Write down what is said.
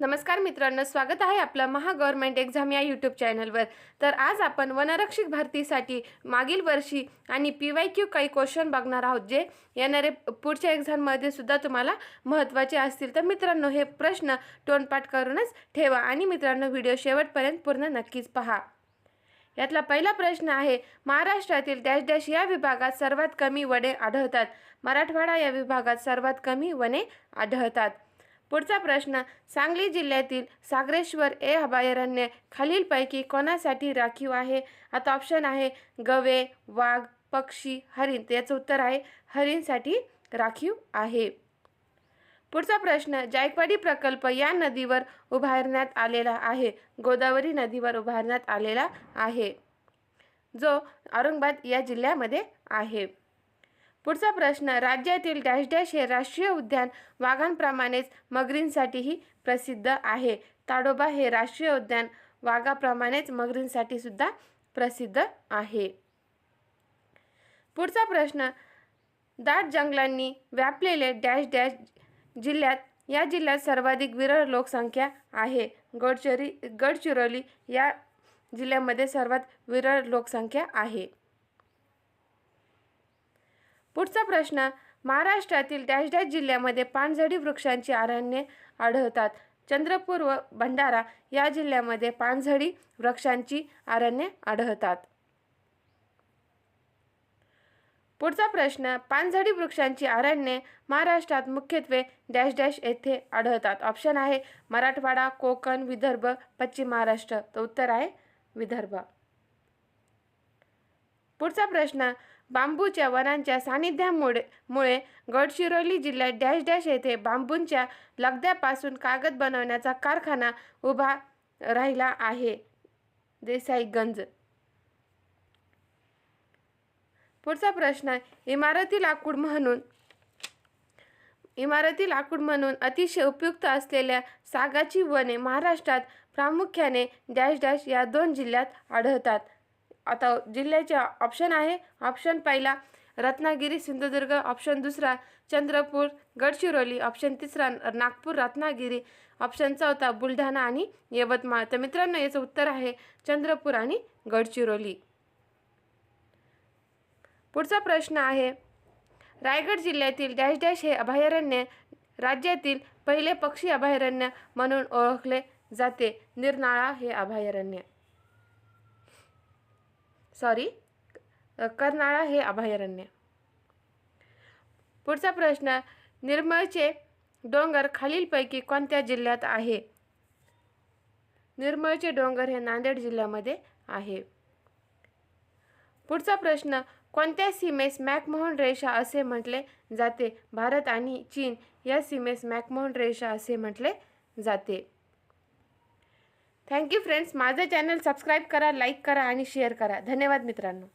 नमस्कार मित्रांनो स्वागत आहे आपलं महागव्हर्नमेंट एक्झाम या यूट्यूब चॅनलवर. तर आज आपण वनरक्षक भरतीसाठी मागील वर्षी आणि पी वाय क्यू काही क्वेश्चन बघणार आहोत जे येणारे पुढच्या एक्झाममध्ये सुद्धा तुम्हाला महत्त्वाचे असतील. तर मित्रांनो हे प्रश्न तोंडपाठ करूनच ठेवा आणि मित्रांनो व्हिडिओ शेवटपर्यंत पूर्ण नक्कीच पहा. यातला पहिला प्रश्न आहे महाराष्ट्रातील डॅश डॅश या विभागात सर्वात कमी वने आढळतात. मराठवाडा या विभागात सर्वात कमी वने आढळतात. पुढचा प्रश्न सांगली जिल्ह्यातील सागरेश्वर ए अभयारण्य खालीलपैकी कोणासाठी राखीव आहे? आता ऑप्शन आहे गवे वाघ पक्षी हरिण. याचं उत्तर आहे हरिणसाठी राखीव आहे. पुढचा प्रश्न जायकवाडी प्रकल्प या नदीवर उभारण्यात आलेला आहे. गोदावरी नदीवर उभारण्यात आलेला आहे. जो औरंगाबाद या जिल्ह्यामध्ये आहे. पुढचा प्रश्न राज्यातील डॅश डॅश हे राष्ट्रीय उद्यान वाघांप्रमाणेच मगरींसाठीही प्रसिद्ध आहे. ताडोबा हे राष्ट्रीय उद्यान वाघाप्रमाणेच मगरींसाठी सुद्धा प्रसिद्ध आहे. पुढचा प्रश्न दाट जंगलांनी व्यापलेले डॅश डॅश जिल्ह्यात या जिल्ह्यात सर्वाधिक विरळ लोकसंख्या आहे. गडचिरी गडचिरोली या जिल्ह्यामध्ये सर्वात विरळ लोकसंख्या आहे. पुढचा प्रश्न महाराष्ट्रातील डॅश डॅश जिल्ह्यामध्ये पानझडी वृक्षांची अरण्ये आढळतात. चंद्रपूर व भंडारा या जिल्ह्यामध्ये पानझडी वृक्षांची अरण्ये आढळतात. पुढचा प्रश्न पानझडी वृक्षांची अरण्ये महाराष्ट्रात मुख्यत्वे डॅश डॅश येथे आढळतात. ऑप्शन आहे मराठवाडा कोकण विदर्भ पश्चिम महाराष्ट्र. तर उत्तर आहे विदर्भ. पुढचा प्रश्न बांबूच्या वनांच्या सानिध्यामुळे मुळे गडचिरोली जिल्ह्यात डॅश डॅश येथे बांबूंच्या लगद्यापासून कागद बनवण्याचा कारखाना उभा राहिला आहे. देसाईगंज. पुढचा प्रश्न इमारती लाकूड म्हणून इमारती लाकूड म्हणून अतिशय उपयुक्त असलेल्या सागाची वने महाराष्ट्रात प्रामुख्याने डॅश डॅश या दोन जिल्ह्यात आढळतात. आता जिल्ह्याचे ऑप्शन आहे. ऑप्शन पहिला रत्नागिरी सिंधुदुर्ग. ऑप्शन दुसरा चंद्रपूर गडचिरोली. ऑप्शन तिसरा नागपूर रत्नागिरी. ऑप्शन चौथा बुलढाणा आणि यवतमाळ. तर मित्रांनो याचं उत्तर आहे चंद्रपूर आणि गडचिरोली. पुढचा प्रश्न आहे रायगड जिल्ह्यातील डॅश डॅश हे अभयारण्य राज्यातील पहिले पक्षी अभयारण्य म्हणून ओळखले जाते. निर्नाळा हे अभयारण्य. सॉरी कर्नाळा हे अभयारण्य. पुढचा प्रश्न निर्मळचे डोंगर खालीलपैकी कोणत्या जिल्ह्यात आहे? निर्मळचे डोंगर हे नांदेड जिल्ह्यामध्ये आहे. पुढचा प्रश्न कोणत्या सीमेस मॅकमोहन रेषा असे म्हटले जाते? भारत आणि चीन या सीमेस मॅकमोहन रेषा असे म्हटले जाते. थँक्यू फ्रेंड्स माझं चॅनल सबस्क्राईब करा लाईक करा आणि शेअर करा. धन्यवाद मित्रांनो.